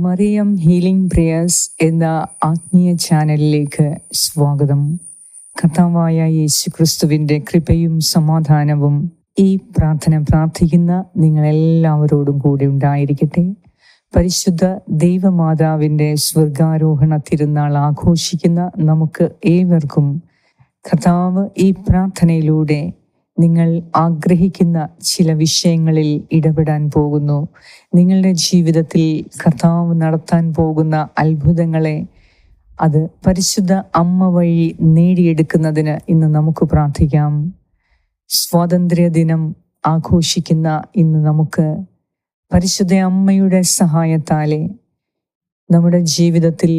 Mariyam healing prayers എന്ന ആത്മീയ ചാനലിലേക്ക് സ്വാഗതം. കഥാവായ യേശു ക്രിസ്തുവിന്റെ കൃപയും സമാധാനവും ഈ പ്രാർത്ഥന പ്രാർത്ഥിക്കുന്ന നിങ്ങളെല്ലാവരോടും കൂടെ ഉണ്ടായിരിക്കട്ടെ. പരിശുദ്ധ ദൈവമാതാവിന്റെ സ്വർഗാരോഹണ തിരുനാൾ ആഘോഷിക്കുന്ന നമുക്ക് ഏവർക്കും കഥാവ് ഈ പ്രാർത്ഥനയിലൂടെ നിങ്ങൾ ആഗ്രഹിക്കുന്ന ചില വിഷയങ്ങളിൽ ഇടപെടാൻ പോകുന്നു. നിങ്ങളുടെ ജീവിതത്തിൽ കർത്താവ് നടത്താൻ പോകുന്ന അത്ഭുതങ്ങളെ അത് പരിശുദ്ധ അമ്മ വഴി നേടിയെടുക്കുന്നതിന് ഇന്ന് നമുക്ക് പ്രാർത്ഥിക്കാം. സ്വാതന്ത്ര്യ ദിനം ആഘോഷിക്കുന്ന ഇന്ന് നമുക്ക് പരിശുദ്ധ അമ്മയുടെ സഹായത്താലെ നമ്മുടെ ജീവിതത്തിൽ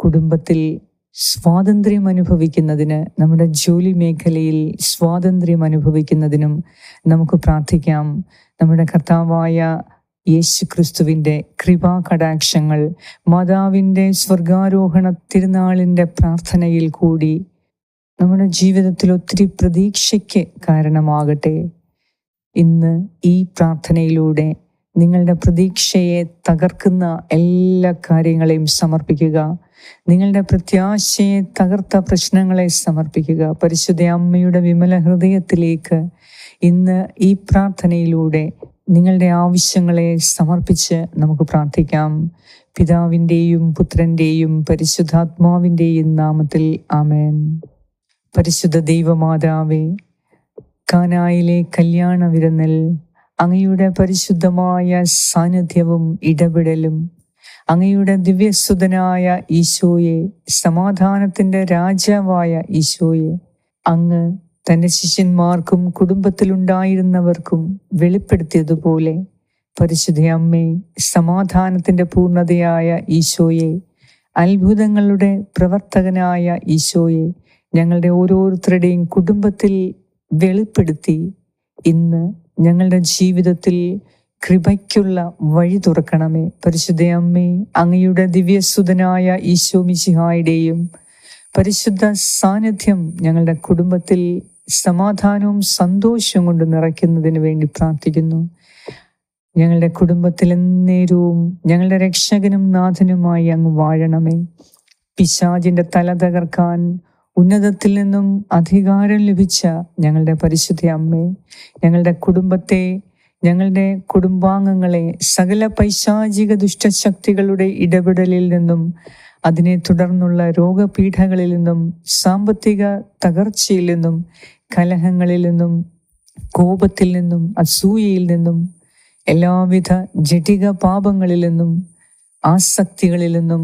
കുടുംബത്തിൽ സ്വാതന്ത്ര്യം അനുഭവിക്കുന്നതിന് നമ്മുടെ ജോലി മേഖലയിൽ സ്വാതന്ത്ര്യം അനുഭവിക്കുന്നതിനും നമുക്ക് പ്രാർത്ഥിക്കാം. നമ്മുടെ കർത്താവായ യേശു ക്രിസ്തുവിന്റെ കൃപാ കടാക്ഷങ്ങൾ മാതാവിന്റെ സ്വർഗാരോഹണ തിരുനാളിന്റെ പ്രാർത്ഥനയിൽ കൂടി നമ്മുടെ ജീവിതത്തിൽ ഒത്തിരി പ്രതീക്ഷയ്ക്ക് കാരണമാകട്ടെ. ഇന്ന് ഈ പ്രാർത്ഥനയിലൂടെ നിങ്ങളുടെ പ്രതീക്ഷയെ തകർക്കുന്ന എല്ലാ കാര്യങ്ങളെയും സമർപ്പിക്കുക. നിങ്ങളുടെ പ്രത്യാശയെ തകർത്ത പ്രശ്നങ്ങളെ സമർപ്പിക്കുക. പരിശുദ്ധ അമ്മയുടെ വിമല ഹൃദയത്തിലേക്ക് ഇന്ന് ഈ പ്രാർത്ഥനയിലൂടെ നിങ്ങളുടെ ആവശ്യങ്ങളെ സമർപ്പിച്ച് നമുക്ക് പ്രാർത്ഥിക്കാം. പിതാവിന്റെയും പുത്രന്റെയും പരിശുദ്ധാത്മാവിന്റെയും നാമത്തിൽ ആമേൻ. പരിശുദ്ധ ദൈവമാതാവേ കാനായിലെ കല്യാണ വിരുന്നിൽ അങ്ങയുടെ പരിശുദ്ധമായ സാന്നിധ്യവും ഇടപെടലും അങ്ങയുടെ ദിവ്യസുതനായ ഈശോയെ സമാധാനത്തിന്റെ രാജാവായ ഈശോയെ അങ്ങ് തന്റെ ശിഷ്യന്മാർക്കും കുടുംബത്തിലുണ്ടായിരുന്നവർക്കും വെളിപ്പെടുത്തിയതുപോലെ പരിശുദ്ധ അമ്മേ സമാധാനത്തിന്റെ പൂർണതയായ ഈശോയെ അത്ഭുതങ്ങളുടെ പ്രവർത്തകനായ ഈശോയെ ഞങ്ങളുടെ ഓരോരുത്തരുടെയും കുടുംബത്തിൽ വെളിപ്പെടുത്തി ഇന്ന് ഞങ്ങളുടെ ജീവിതത്തിൽ കൃപയ്ക്കുള്ള വഴി തുറക്കണമേ. പരിശുദ്ധ അമ്മേ അങ്ങയുടെ ദിവ്യസുതനായ ഈശോ മിശിഹായുടെയും പരിശുദ്ധ സാന്നിധ്യം ഞങ്ങളുടെ കുടുംബത്തിൽ സമാധാനവും സന്തോഷവും കൊണ്ട് നിറയ്ക്കുന്നതിന് വേണ്ടി പ്രാർത്ഥിക്കുന്നു. ഞങ്ങളുടെ കുടുംബത്തിൽ എന്നേരവും ഞങ്ങളുടെ രക്ഷകനും നാഥനുമായി അങ്ങ് വാഴണമേ. പിശാജിന്റെ തല തകർക്കാൻ ഉന്നതത്തിൽ നിന്നും അധികാരം ലഭിച്ച ഞങ്ങളുടെ പരിശുദ്ധ അമ്മേ ഞങ്ങളുടെ കുടുംബത്തെ ഞങ്ങളുടെ കുടുംബാംഗങ്ങളെ സകല പൈശാചിക ദുഷ്ടശക്തികളുടെ ഇടപെടലിൽ നിന്നും അതിനെ തുടർന്നുള്ള രോഗപീഠകളിൽ നിന്നും സാമ്പത്തിക തകർച്ചയിൽ നിന്നും കലഹങ്ങളിൽ നിന്നും കോപത്തിൽ നിന്നും അസൂയയിൽ നിന്നും എല്ലാവിധ ജടിക പാപങ്ങളിൽ നിന്നും ആസക്തികളിൽ നിന്നും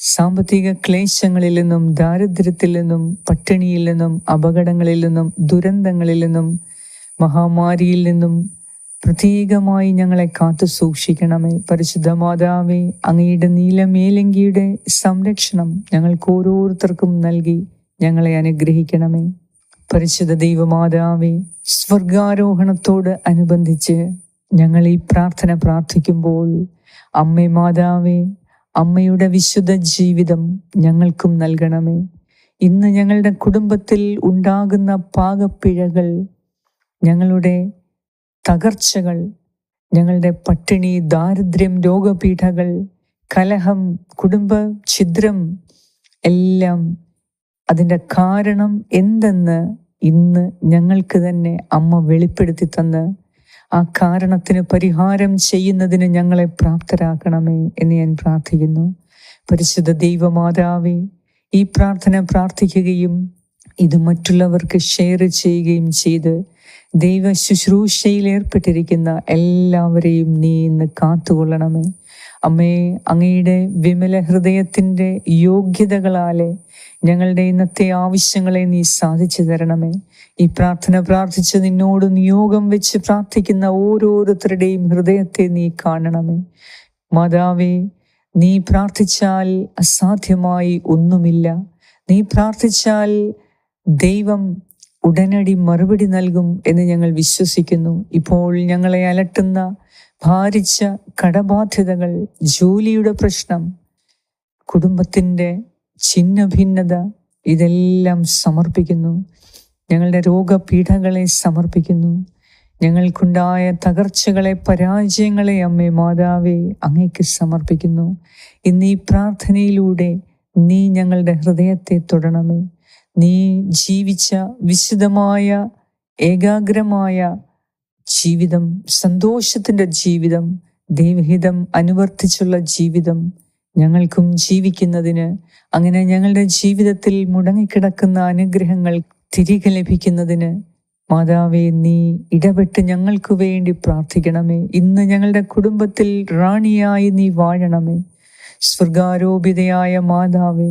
സാമ്പത്തിക ക്ലേശങ്ങളിൽ നിന്നും ദാരിദ്ര്യത്തിൽ നിന്നും പട്ടിണിയിൽ നിന്നും അപകടങ്ങളിൽ നിന്നും ദുരന്തങ്ങളിൽ നിന്നും മഹാമാരിയിൽ നിന്നും പ്രത്യേകമായി ഞങ്ങളെ കാത്തു സൂക്ഷിക്കണമേ. പരിശുദ്ധ മാതാവേ അങ്ങയുടെ നീലമേലങ്കിയുടെ സംരക്ഷണം ഞങ്ങൾക്ക് ഓരോരുത്തർക്കും നൽകി ഞങ്ങളെ അനുഗ്രഹിക്കണമേ. പരിശുദ്ധ ദൈവമാതാവേ സ്വർഗാരോഹണത്തോട് അനുബന്ധിച്ച് ഞങ്ങൾ ഈ പ്രാർത്ഥന പ്രാർത്ഥിക്കുമ്പോൾ അമ്മേ മാതാവേ അമ്മയുടെ വിശുദ്ധ ജീവിതം ഞങ്ങൾക്കും നൽകണമേ. ഇന്ന് ഞങ്ങളുടെ കുടുംബത്തിൽ ഉണ്ടാകുന്ന പാകപ്പിഴകൾ ഞങ്ങളുടെ തകർച്ചകൾ ഞങ്ങളുടെ പട്ടിണി ദാരിദ്ര്യം രോഗപീഠകൾ കലഹം കുടുംബ ഛിദ്രം എല്ലാം അതിന്റെ കാരണം എന്തെന്ന് ഇന്ന് ഞങ്ങൾക്ക് തന്നെ അമ്മ വെളിപ്പെടുത്തി തന്ന്. ആ കാരണത്തിന് പരിഹാരം ചെയ്യുന്നതിന് ഞങ്ങളെ പ്രാപ്തരാക്കണമേ എന്ന് ഞാൻ പ്രാർത്ഥിക്കുന്നു. പരിശുദ്ധ ദൈവമാതാവേ ഈ പ്രാർത്ഥന പ്രാർത്ഥിക്കുകയും ഇത് മറ്റുള്ളവർക്ക് ഷെയർ ചെയ്യുകയും ചെയ്ത് ദൈവ ശുശ്രൂഷയിൽ ഏർപ്പെട്ടിരിക്കുന്ന എല്ലാവരെയും നീ ഇന്ന് കാത്തുകൊള്ളണമേ. അമ്മേ അങ്ങയുടെ വിമല ഹൃദയത്തിന്റെ യോഗ്യതകളാലെ ഞങ്ങളുടെ ഇന്നത്തെ ആവശ്യങ്ങളെ നീ സാധിച്ചു തരണമേ. ഈ പ്രാർത്ഥന പ്രാർത്ഥിച്ച് നിന്നോട് നിയോഗം വെച്ച് പ്രാർത്ഥിക്കുന്ന ഓരോരുത്തരുടെയും ഹൃദയത്തെ നീ കാണണമേ. മാതാവേ നീ പ്രാർത്ഥിച്ചാൽ അസാധ്യമായി ഒന്നുമില്ല. നീ പ്രാർത്ഥിച്ചാൽ ദൈവം ഉടനടി മറുപടി നൽകും എന്ന് ഞങ്ങൾ വിശ്വസിക്കുന്നു. ഇപ്പോൾ ഞങ്ങളെ അലട്ടുന്ന ഭാരിച്ച കടബാധ്യതകൾ ജോലിയുടെ പ്രശ്നം കുടുംബത്തിന്റെ ഛിന്ന ഭിന്നത ഇതെല്ലാം സമർപ്പിക്കുന്നു. ഞങ്ങളുടെ രോഗപീഠകളെ സമർപ്പിക്കുന്നു. ഞങ്ങൾക്കുണ്ടായ തകർച്ചകളെ പരാജയങ്ങളെ അമ്മേ മാതാവേ അങ്ങേക്ക് സമർപ്പിക്കുന്നു. ഇന്ന് ഈ പ്രാർത്ഥനയിലൂടെ നീ ഞങ്ങളുടെ ഹൃദയത്തെ തൊടണമേ. നീ ജീവിച്ച വിശുദ്ധമായ ഏകാഗ്രമായ ജീവിതം സന്തോഷത്തിന്റെ ജീവിതം ദൈവഹിതം അനുവർത്തിച്ചുള്ള ജീവിതം ഞങ്ങൾക്കും ജീവിക്കുന്നതിന് അങ്ങനെ ഞങ്ങളുടെ ജീവിതത്തിൽ മുടങ്ങിക്കിടക്കുന്ന അനുഗ്രഹങ്ങൾ തിരികെ ലഭിക്കുന്നതിന് മാതാവേ നീ ഇടപെട്ട് ഞങ്ങൾക്കു വേണ്ടി പ്രാർത്ഥിക്കണമേ. ഇന്ന് ഞങ്ങളുടെ കുടുംബത്തിൽ റാണിയായി നീ വാഴണമേ. സ്വർഗാരോപിതയായ മാതാവേ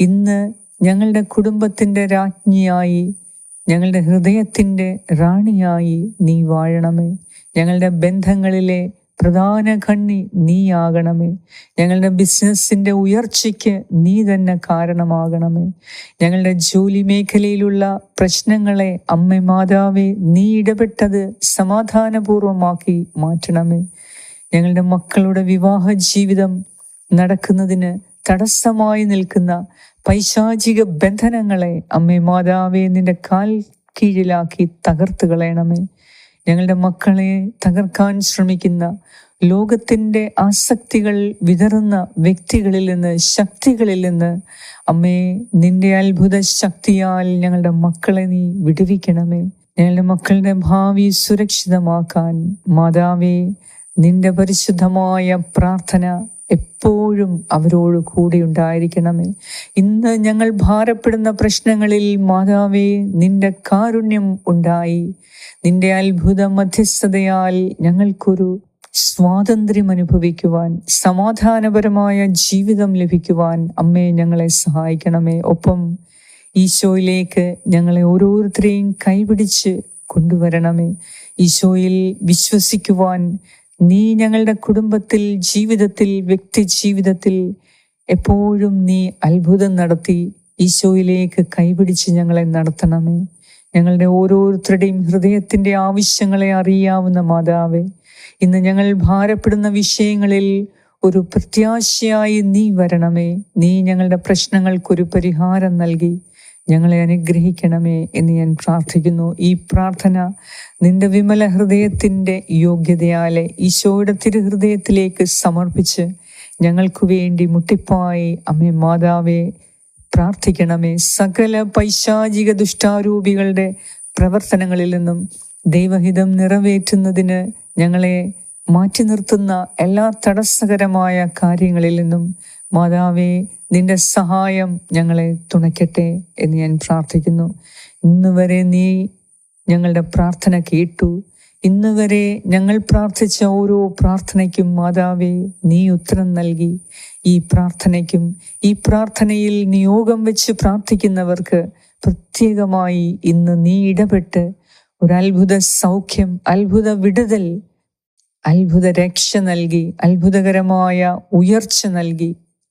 ഇന്ന് ഞങ്ങളുടെ കുടുംബത്തിന്റെ രാജ്ഞിയായി ഞങ്ങളുടെ ഹൃദയത്തിന്റെ റാണിയായി നീ വാഴണമേ. ഞങ്ങളുടെ ബന്ധങ്ങളിലെ പ്രധാന കണ്ണി നീയാകണമേ. ഞങ്ങളുടെ ബിസിനസ്സിന്റെ ഉയർച്ചയ്ക്ക് നീ തന്നെ കാരണമാകണമേ. ഞങ്ങളുടെ ജോലി മേഖലയിലുള്ള പ്രശ്നങ്ങളെ അമ്മ മാതാവേ നീ ഇടപെട്ടത് സമാധാനപൂർവമാക്കി മാറ്റണമേ. ഞങ്ങളുടെ മക്കളുടെ വിവാഹ ജീവിതം നടക്കുന്നതിന് തടസ്സമായി നിൽക്കുന്ന പൈശാചിക ബന്ധനങ്ങളെ അമ്മേ മാതാവേ നിന്റെ കാൽ കീഴിലാക്കി തകർത്ത് കളയണമേ. ഞങ്ങളുടെ മക്കളെ തകർക്കാൻ ശ്രമിക്കുന്ന ലോകത്തിന്റെ ആസക്തികൾ വിതറുന്ന വ്യക്തികളിൽ നിന്ന് ശക്തികളിൽ നിന്ന് അമ്മേ നിന്റെ അത്ഭുത ശക്തിയാൽ ഞങ്ങളുടെ മക്കളെ നീ വിടുവിക്കണമേ. ഞങ്ങളുടെ മക്കളുടെ ഭാവി സുരക്ഷിതമാക്കാൻ മാതാവേ നിന്റെ പരിശുദ്ധമായ പ്രാർത്ഥന എപ്പോഴും അവരോട് കൂടെ ഉണ്ടായിരിക്കണമേ. ഇന്ന് ഞങ്ങൾ ഭാരപ്പെടുന്ന പ്രശ്നങ്ങളിൽ മാതാവേ നിന്റെ കാരുണ്യം ഉണ്ടായി. നിന്റെ അത്ഭുത മധ്യസ്ഥതയാൽ ഞങ്ങൾക്കൊരു സ്വാതന്ത്ര്യം അനുഭവിക്കുവാൻ സമാധാനപരമായ ജീവിതം ലഭിക്കുവാൻ അമ്മയെ ഞങ്ങളെ സഹായിക്കണമേ. ഒപ്പം ഈശോയിലേക്ക് ഞങ്ങളെ ഓരോരുത്തരെയും കൈപിടിച്ച് കൊണ്ടുവരണമേ. ഈശോയിൽ വിശ്വസിക്കുവാൻ നീ ഞങ്ങളുടെ കുടുംബത്തിൽ ജീവിതത്തിൽ വ്യക്തി ജീവിതത്തിൽ എപ്പോഴും നീ അത്ഭുതം നടത്തി ഈശോയിലേക്ക് കൈപിടിച്ച് ഞങ്ങളെ നടത്തണമേ. ഞങ്ങളുടെ ഓരോരുത്തരുടെയും ഹൃദയത്തിന്റെ ആവശ്യങ്ങളെ അറിയാവുന്ന മാതാവേ ഇന്ന് ഞങ്ങൾ ഭാരപ്പെടുന്ന വിഷയങ്ങളിൽ ഒരു പ്രത്യാശയായി നീ വരണമേ. നീ ഞങ്ങളുടെ പ്രശ്നങ്ങൾക്കൊരു പരിഹാരം നൽകി. ഞങ്ങളെ അനുഗ്രഹിക്കണമേ എന്ന് ഞാൻ പ്രാർത്ഥിക്കുന്നു. ഈ പ്രാർത്ഥന നിന്റെ വിമല ഹൃദയത്തിന്റെ യോഗ്യതയാലെ ഈശോയുടെ തിരുഹൃദയത്തിലേക്ക് സമർപ്പിച്ച് ഞങ്ങൾക്ക് വേണ്ടി മുട്ടിപ്പായി അമ്മേ മാതാവേ പ്രാർത്ഥിക്കണമേ. സകല പൈശാചിക ദുഷ്ടാരൂപികളുടെ പ്രവർത്തനങ്ങളിൽ നിന്നും ദൈവഹിതം നിറവേറ്റുന്നതിന് ഞങ്ങളെ മാറ്റി നിർത്തുന്ന എല്ലാ തടസ്സകരമായ കാര്യങ്ങളിൽ നിന്നും മാതാവേ നിന്റെ സഹായം ഞങ്ങളെ തുണയ്ക്കട്ടെ എന്ന് ഞാൻ പ്രാർത്ഥിക്കുന്നു. ഇന്ന് വരെ നീ ഞങ്ങളുടെ പ്രാർത്ഥന കേട്ടു. ഇന്ന് വരെ ഞങ്ങൾ പ്രാർത്ഥിച്ച ഓരോ പ്രാർത്ഥനയ്ക്കും മാതാവേ നീ ഉത്തരം നൽകി. ഈ പ്രാർത്ഥനയ്ക്കും ഈ പ്രാർത്ഥനയിൽ നിയോഗം വെച്ച് പ്രാർത്ഥിക്കുന്നവർക്ക് പ്രത്യേകമായി ഇന്ന് നീ ഇടപെട്ട് ഒരു അത്ഭുത സൗഖ്യം അത്ഭുത വിടുതൽ അത്ഭുത രക്ഷ നൽകി അത്ഭുതകരമായ ഉയർച്ച നൽകി.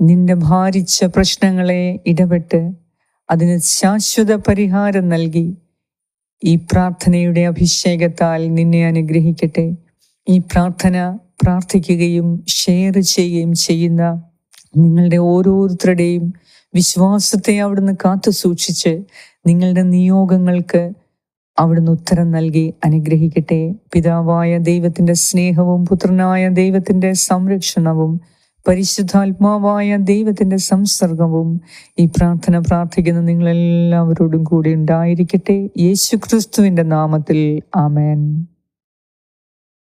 നിന്റെ ഭാരിച്ച പ്രശ്നങ്ങളെ ഇടപെട്ട് അതിന് ശാശ്വത പരിഹാരം നൽകി. ഈ പ്രാർത്ഥനയുടെ അഭിഷേകത്താൽ നിന്നെ അനുഗ്രഹിക്കട്ടെ. ഈ പ്രാർത്ഥന പ്രാർത്ഥിക്കുകയും ഷെയർ ചെയ്യുകയും ചെയ്യുന്ന നിങ്ങളുടെ ഓരോരുത്തരുടെയും വിശ്വാസത്തെ അവിടുന്ന് കാത്തു സൂക്ഷിച്ച് നിങ്ങളുടെ നിയോഗങ്ങൾക്ക് അവിടുന്ന് ഉത്തരം നൽകി അനുഗ്രഹിക്കട്ടെ. പിതാവായ ദൈവത്തിന്റെ സ്നേഹവും പുത്രനായ ദൈവത്തിന്റെ സംരക്ഷണവും പരിശുദ്ധാത്മാവായ ദൈവത്തിന്റെ സംസർഗവും ഈ പ്രാർത്ഥന പ്രാർത്ഥിക്കുന്ന നിങ്ങളെല്ലാവരോടും കൂടി ഉണ്ടായിരിക്കട്ടെ. യേശു ക്രിസ്തുവിന്റെ നാമത്തിൽ. ആമേൻ.